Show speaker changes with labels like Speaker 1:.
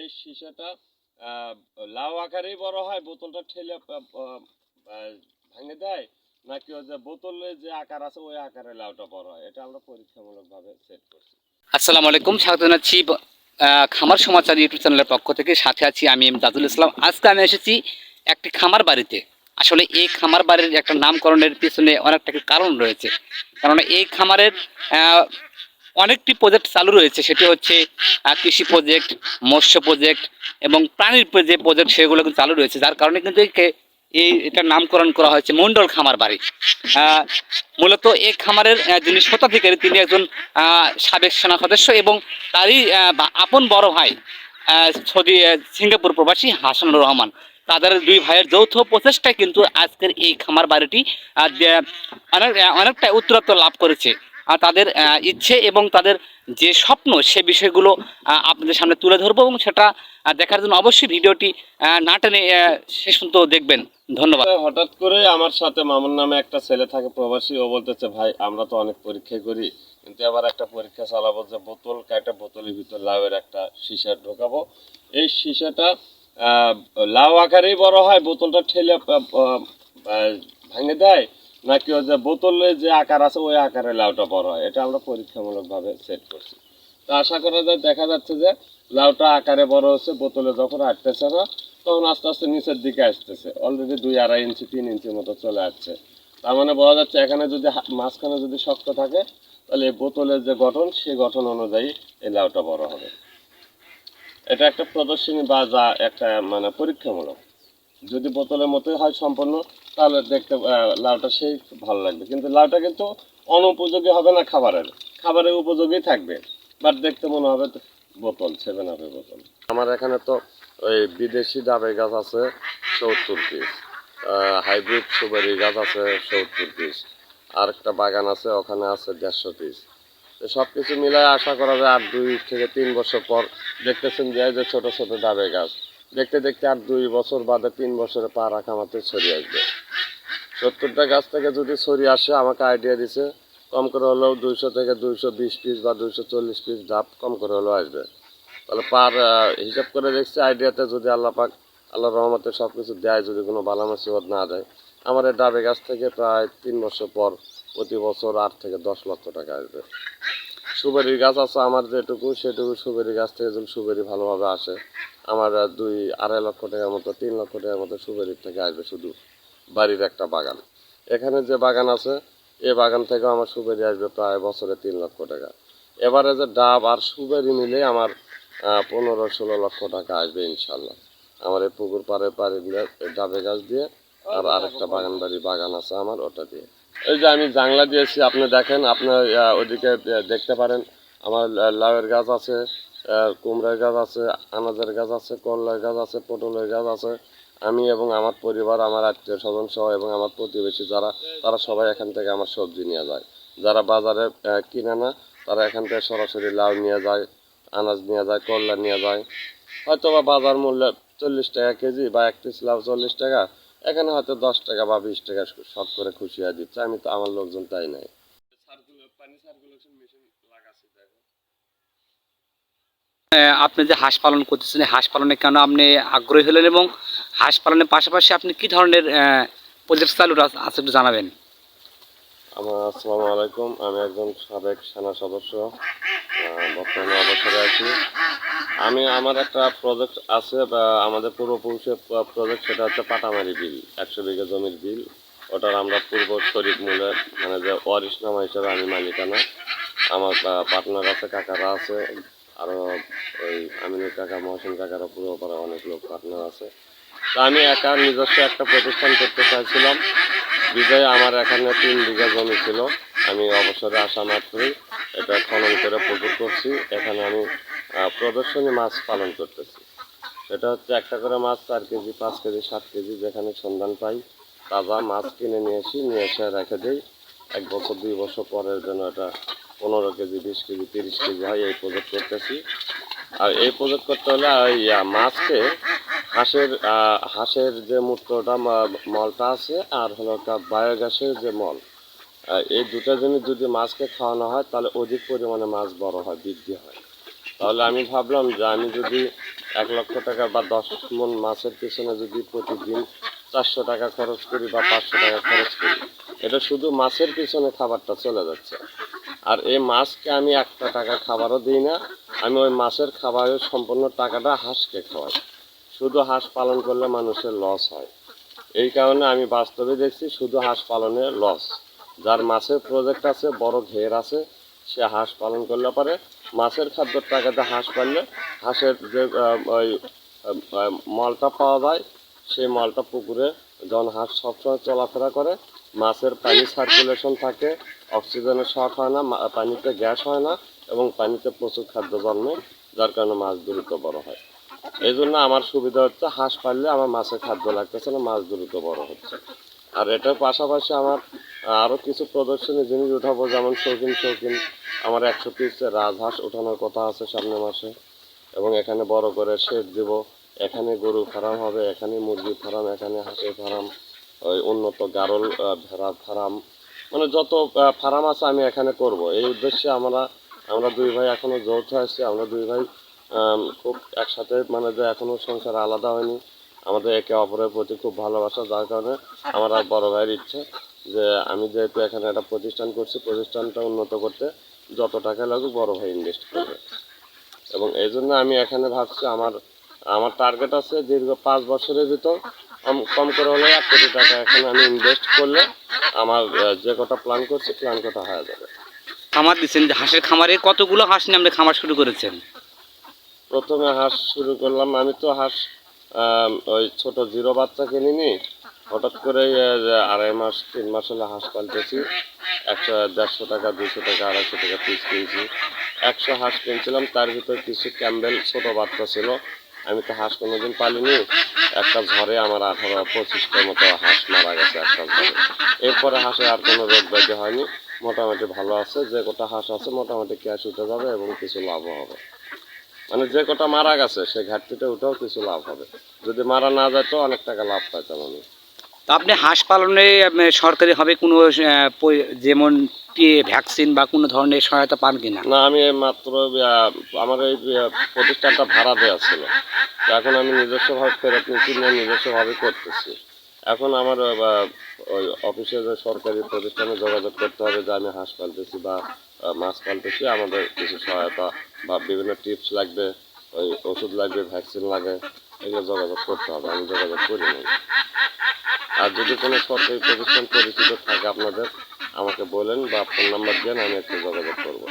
Speaker 1: এই সীসাটা লাউ আকারেই বড় হয়, বোতলটা ঠেলে ভেঙে দেয়, নাকি ওই যে বোতলে যে আকার আছে, ওই আকারে লাউটা বড় হয়? এটা আমরা পরীক্ষামূলকভাবে সেট করছি।
Speaker 2: আসসালামু আলাইকুম, স্বাগত জানাচ্ছি খামার সমাচার ইউটিউব চ্যানেলের পক্ষ থেকে। সাথে আছি আমি এম দাদুল ইসলাম। আজকে আমি এসেছি একটি খামার বাড়িতে। আসলে এই খামার বাড়ির একটা নামকরণের পিছনে অনেকটা কারণ রয়েছে। কারণ এই খামারের অনেকটি প্রজেক্ট চালু রয়েছে। সেটি হচ্ছে কৃষি প্রজেক্ট মৎস্য প্রজেক্ট এবং প্রাণীর যে প্রজেক্ট সেগুলো কিন্তু চালু রয়েছে। যার কারণে কিন্তু এই এটার নামকরণ করা হয়েছে মণ্ডল খামার বাড়ি। মূলত এই খামারের যিনি স্বত্বাধিকারী তিনি একজন সাবেক সেনা সদস্য এবং তারই আপন বড় ভাই আহ, সিঙ্গাপুর প্রবাসী হাসানুর রহমান। তাদের দুই ভাইয়ের যৌথ প্রচেষ্টায় কিন্তু আজকের এই খামার বাড়িটি অনেক অনেকটা উত্তরত্ব লাভ করেছে। তাদের ইচ্ছে এবং তাদের যে স্বপ্ন, সে বিষয়গুলো আপনাদের সামনে তুলে ধরবো এবং সেটা দেখার জন্য অবশ্যই ভিডিওটি না টেনে শেষ পর্যন্ত দেখবেন। ধন্যবাদ।
Speaker 1: হঠাৎ করে আমার সাথে মামুন নামে একটা ছেলে থাকে, প্রবাসী। ও বলতেছে, ভাই, আমরা তো অনেক পরীক্ষা করি, কিন্তু এবার একটা পরীক্ষা চালাবো যে বোতল কাটা, বোতলের ভিতর লাউয়ের একটা সীসা ঢোকাবো। এই সীসাটা লাউ আকারেই বড় হয়, বোতলটা ঠেলে ভেঙে দেয়। নাকি ওই যে বোতলে যে আকার আছে, ওই আকারে লাউটা বড় হয়? এটা আমরা পরীক্ষামূলকভাবে সেট করছি। তো আশা করা যায়, দেখা যাচ্ছে যে লাউটা আকারে বড় হচ্ছে, বোতলে যখন আটতেছে না, তখন আস্তে আস্তে নিচের দিকে আসতেছে। অলরেডি দুই আড়াই ইঞ্চি, তিন ইঞ্চির মতো চলে আসছে। তার মানে বোঝা যাচ্ছে এখানে যদি মাঝখানে যদি শক্ত থাকে, তাহলে বোতলের যে গঠন, সেই গঠন অনুযায়ী এই লাউটা বড় হবে। এটা একটা প্রদর্শনী বা যা একটা মানে পরীক্ষামূলক। যদি বোতলের মতোই হয় সম্পূর্ণ, তাহলে দেখতে লাউটা সেই ভালো লাগবে। কিন্তু লাউটা কিন্তু অনুপযোগী হবে না খাবারের। খাবারের উপযোগী থাকবে। বাট দেখতে মনে হবে বোতল সেভেন আপের বোতল। আমার এখানে তো ওই বিদেশি ডাবের গাছ আছে, সত্তর পিস হাইব্রিড সুপারি গাছ আছে, সত্তর পিস আর একটা বাগান আছে, ওখানে আছে দেড়শো পিস সব কিছু মিলায় আশা করা যায় আর দুই থেকে তিন বছর পর দেখতেছেন যে ছোট ছোট ডাবের গাছ। দেখতে দেখতে আর দুই বছর বাদে তিন বছরে পা রাখা মাত্র ছড়িয়ে আসবে। সত্তরটা গাছ থেকে যদি ছড়িয়ে আসে, আমাকে আইডিয়া দিছে, কম করে হলেও দুইশো থেকে দুইশো বিশ পিস বা দুইশো চল্লিশ পিস ডাব কম করে হলেও আসবে। তাহলে পার হিসাব করে দেখছি আইডিয়াতে যদি আল্লাহ পাক, আল্লাহ রহমতে সব কিছু দেয়, যদি কোনো বালা মুসিবত না দেয়, আমার এই ডাবে গাছ থেকে প্রায় তিন বছর পর প্রতি বছর আট থেকে দশ লক্ষ টাকা আসবে। সুবেরির গাছ আছে, আমার যেটুকু, সেটুকু সুবেরি গাছ থেকে যদি সুবেরি ভালোভাবে আসে। আমার দুই, আড়াই লক্ষ টাকার মতো, তিন লক্ষ টাকার মতো সুবেরির থেকে আসবে শুধু বাড়ির একটা বাগান। এখানে যে বাগান আছে এই বাগান থেকে আমার সুবেরি আসবে প্রায় বছরে তিন লক্ষ টাকা। এবারে যে ডাব আর সুবেরি মিলে আমার পনেরো, ষোলো লক্ষ টাকা আসবে ইনশাল্লাহ। আমার এই পুকুর পাড়ে পাড়ি ডাবে গাছ দিয়ে, আর আরেকটা বাগান বাড়ি বাগান আছে আমার, ওটা দিয়ে। এই যে আমি জাংলা দিয়েছি আপনি দেখেন, আপনার ওইদিকে দেখতে পারেন, আমার লাউয়ের গাছ আছে কুমড়ার গাছ আছে, আনাজের গাছ আছে, করলার গাছ আছে, পটলের গাছ আছে। আমি এবং আমার পরিবার, আমার আত্মীয় স্বজন সহ এবং আমার প্রতিবেশী যারা, তারা সবাই এখান থেকে আমার সবজি নিয়ে যায়। যারা বাজারে কিনে না, তারা এখান থেকে সরাসরি লাউ নিয়ে যায়, আনাজ নিয়ে যায়, করলা নিয়ে যায়। হয়তো বা বাজার মূল্য চল্লিশ টাকা কেজি বা এক পিস লাউ চল্লিশ টাকা এখানে হয়তো দশ টাকা বা বিশ টাকা সব করে খুশি হয়ে দিচ্ছে আমি তো আমার লোকজন তাই নাই।
Speaker 2: আহ, আপনি যে হাঁস পালন করতেছেন হাঁস পালনে কেন আপনি আগ্রহী হলেন এবং হাঁস পালনের পাশাপাশি আপনি কি ধরনের প্রজেক্ট চালু আছে একটু জানাবেন?
Speaker 1: আমার আসসালামু আলাইকুম। আমি একজন সাবেক সেনা সদস্য বর্তমানে অবসরে আছি। আমি, আমার একটা প্রজেক্ট আছে, বা আমাদের পূর্বপুরুষের প্রজেক্ট সেটা হচ্ছে পাটামারি বিল, একশো বিঘা জমির বিল। ওটার আমরা পূর্ব শরিক মূলে মানে যে অরিসনামা হিসেবে আমি মালিকানা। আমার পার্টনার আছে, কাকারা আছে আরও ওই আমিনুর কাকা, মহসিন কাকারা, পূর্ব পাড়া অনেক লোক পার্টনার আছে। তা আমি একা নিজস্ব একটা প্রতিষ্ঠান করতে চাইছিলাম। বিজয়, আমার এখানে তিন বিঘা জমি ছিল। আমি অবসরে আসা মাত্রই এটা খনন করে পুকুর করছি। এখানে আমি প্রদর্শনী মাছ পালন করতেছি। এটা হচ্ছে একটা করে মাছ, চার কেজি, পাঁচ কেজি, সাত কেজি, যেখানে সন্ধান পাই, তাজা মাছ কিনে নিয়ে আসি নিয়ে এসে রেখে দিই। এক বছর, দুই বছর পরের জন্য এটা পনেরো কেজি, বিশ কেজি, তিরিশ কেজি হয়, এই প্রজেক্ট করতেছি। আর এই প্রজেক্ট করতে হলে মাছকে হাঁসের হাঁসের যে মূত্রটা মলটা আছে আর হলো বায়োগ্যাসের যে মল এই দুটো জিনিস যদি মাছকে খাওয়ানো হয় তাহলে অধিক পরিমাণে মাছ বড় হয়, বৃদ্ধি হয়। তাহলে আমি ভাবলাম যে আমি যদি এক লক্ষ টাকা বা দশ মন মাছের পিছনে যদি প্রতিদিন চারশো টাকা খরচ করি বা পাঁচশো টাকা খরচ করি, এটা শুধু মাছের পিছনে খাবারটা চলে যাচ্ছে। আর এই মাছকে আমি একটা টাকা খাবারও দিই না, আমি ওই মাছের খাবারের সম্পূর্ণ টাকাটা হাঁসকে খাওয়াই। শুধু হাঁস পালন করলে মানুষের লস হয়। এই কারণে আমি বাস্তবে দেখছি শুধু হাঁস পালনে লস যার মাছের প্রজেক্ট আছে, বড় ঘের আছে, সে হাঁস পালন করলে পারে। মাছের খাদ্যর টাকাতে হাঁস পাললে হাঁসের যে ওই মলটা পাওয়া যায়, সেই মলটা পুকুরে যখন হাঁস সবসময় চলাফেরা করে, মাছের পানি সার্কুলেশন থাকে অক্সিজেনের শর্ট হয় না পানিতে গ্যাস হয় না, এবং পানিতে প্রচুর খাদ্য জন্মে, যার কারণে মাছ দ্রুত বড় হয়। এই জন্য আমার সুবিধা হচ্ছে হাঁস পাললে আমার মাছের খাদ্য লাগতেছে না মাছ দ্রুত বড় হচ্ছে। আর এটার পাশাপাশি আমার আরও কিছু প্রদর্শনী জিনিস উঠাবো যেমন শৌখিন শৌখিন। আমার একশো পিস রাজহাঁস ওঠানোর কথা আছে সামনের মাসে। এবং এখানে বড় করে শেড দিব। এখানে গরু ফার্ম হবে এখানে মুরগি ফার্ম এখানে হাঁসের ফার্ম ওই উন্নত গারল আহ, ভেড়া ফার্ম। মানে যত ফার্ম আছে আমি এখানে করব। এই উদ্দেশ্যে আমরা আমরা দুই ভাই এখনও যৌথ আছি আমরা দুই ভাই খুব একসাথে মানে যে এখনও সংসার আলাদা হয়নি, আমাদের একে অপরের প্রতি খুব ভালোবাসা, যার কারণে আমার আর বড় ভাইয়ের ইচ্ছে যে আমি যেহেতু এখানে একটা প্রতিষ্ঠান করছি, প্রতিষ্ঠানটা উন্নত করতে যত টাকা লাগুক বড় ভাই ইনভেস্ট করবে। এবং এই জন্য আমি এখানে ভাবছি আমার আমার টার্গেট আছে দীর্ঘ পাঁচ বছরের ভিতর কম- কম করে হলে এক কোটি টাকা এখানে আমি ইনভেস্ট করলে আমার যে কটা প্ল্যান করছি প্ল্যান কটা হয়ে যাবে।
Speaker 2: খামার দিচ্ছেন, যে হাঁসের খামারে কতগুলো হাঁস নিয়ে আপনি খামার শুরু করেছেন?
Speaker 1: প্রথমে হাঁস শুরু করলাম। আমি তো হাঁস ওই ছোট জিরো বাচ্চা কিনিনি হঠাৎ করে আড়াই মাস, তিন মাস হলে হাঁস পাল্টেছি একশো দেড়শো টাকা দুশো টাকা, আড়াইশো টাকা পিস কিনছি। একশো হাঁস কিনছিলাম, তার ভিতর কিছু ক্যাম্বেল, ছোট বাচ্চা ছিল। আমি তো হাঁস কোনোদিন পালিনি। একটা ঝড়ে আমার আঠারো, পঁচিশটার মতো হাঁস মারা গেছে একটা ঝড়ে। এরপরে হাঁসে আর কোনো রোগ ব্যাধি হয়নি। মোটামুটি ভালো আছে, যে কটা হাঁস আছে মোটামুটি ক্যাশ উঠে যাবে এবং কিছু লাভও হবে। মানে যে কটা মারা গেছে সে ঘাটতিটা উঠেও কিছু লাভ হবে। যদি মারা না যায় তো অনেক টাকা লাভ পাইতাম আমি
Speaker 2: তো আপনি হাঁস পালনে সরকারিভাবে কোনো যেমন ভ্যাকসিন বা কোনো ধরনের সহায়তা পান কিনা?
Speaker 1: না আমি মাত্র আমার এই প্রতিষ্ঠানটা ভাড়া দেওয়া ছিল। এখন আমি নিজস্বভাবে ফেরত নিচ্ছি নিজস্বভাবে করতেছি। এখন আমার ওই অফিসে যে সরকারি প্রতিষ্ঠানে যোগাযোগ করতে হবে যে আমি হাঁস পালতেছি বা মাছ পালতেছি, আমাদের কিছু সহায়তা বা বিভিন্ন টিপস লাগবে, ওই ওষুধ লাগবে, ভ্যাকসিন লাগে, এগুলো যোগাযোগ করতে হবে। আমি যোগাযোগ করি নাই। আর যদি কোনো সরকারি প্রতিষ্ঠান পরিচিত থাকে আপনাদের, আমাকে বলেন বা ফোন নাম্বার দেন, আমি একটু যোগাযোগ করব।